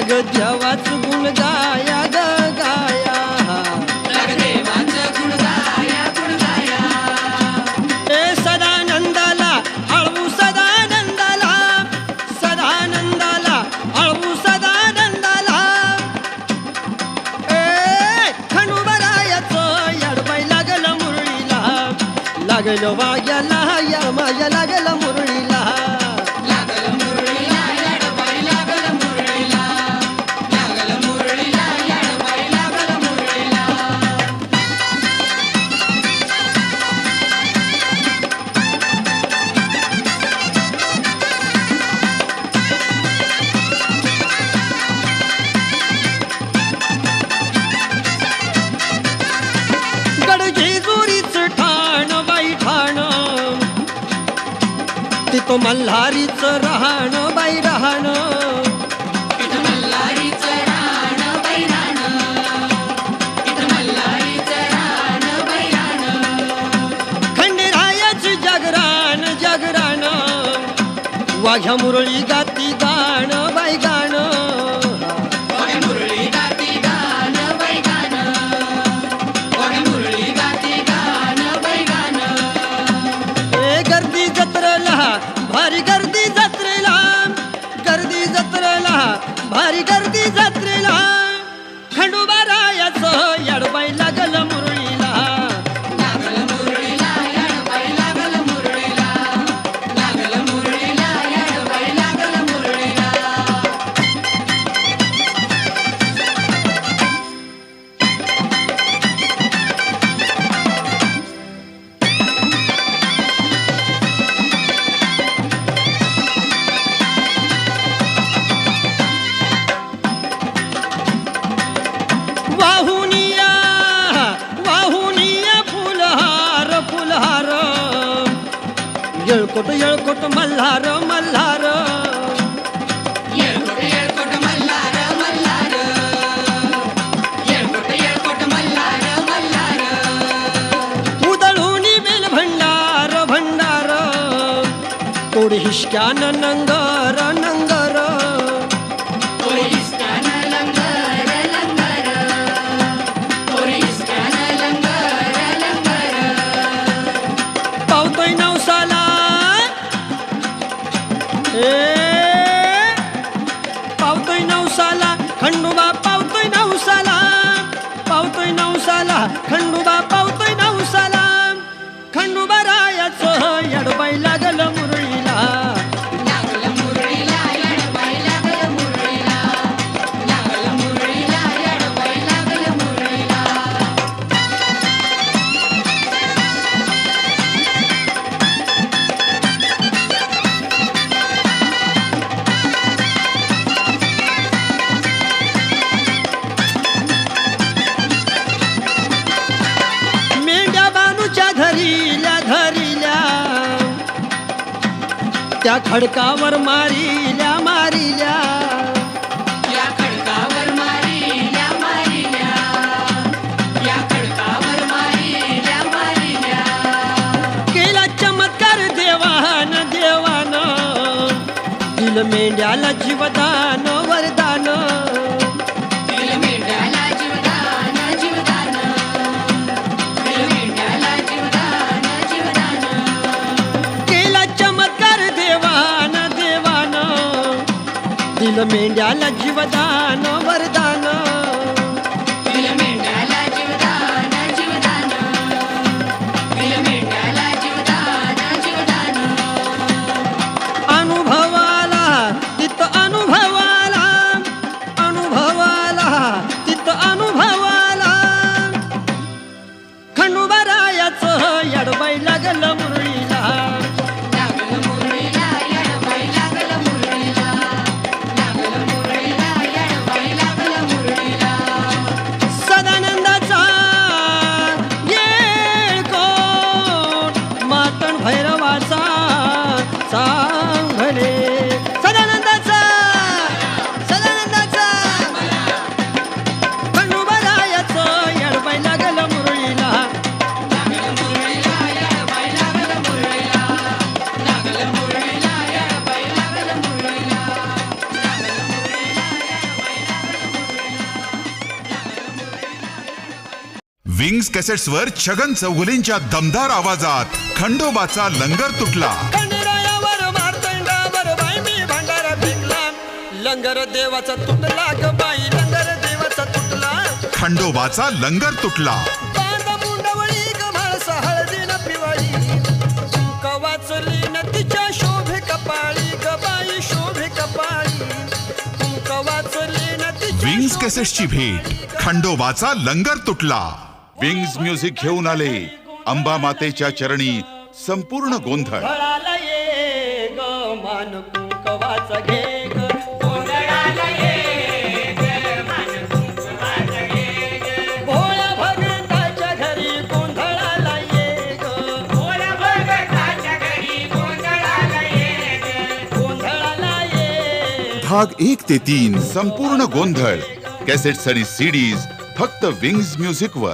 लाग देवाच गुण गाया ग गाया ए सदानंदाला अळवू सदानंदाला सदानंदाला अळवू सदानंदाला. ए खणुबरायाचं यडबाई लागलं मुरळीला. लागलं वाग्याला या माझ्या लागलं तिथं मल्हारीच राहण बाई राहण. खंडेरायाच जगरान जगरान वाघ्या मुरळी गाती गाण बाई गाण. ಹೇಳ್ಕೊಟ್ಟು ಹೇಳ್ಕೊಟ್ಟು ಮಲ್ಲಾರ ಮಲ್ಲಾರ. ಭಂಡಾರ ಭಂಡಾರ. ಕೊಡಿ ಹಿಷ್ಕ್ಯಾನ ನಂಗಾರ ನಂಗ पावतोय नवसाला त्या खडकावर मारिल्या मारिल्या. केला चमत्कार देवान देवान. दिल मेंढ्याला जीवदान वरदान दिल मेंढ्याला जीवदान वरदान. कॅसेट्स वर छगन चौगुलेंच्या दमदार आवाजात खंडोबाचा लंगर तुटला. लंगर देवाचा तुटला ग बाई लंगर देवाचा तुटला. खंडोबाचा लंगर तुटला. विंग्स कॅसेट्सची भेट. खंडोबाचा लंगर तुटला. विंग्स म्युझिक घेऊन आले. अंबा मातेच्या चरणी संपूर्ण गोंधळ. भाग एक ते तीन संपूर्ण गोंधळ. कॅसेट्स आणि सीडीज फक्त विंग्स म्युझिक वर.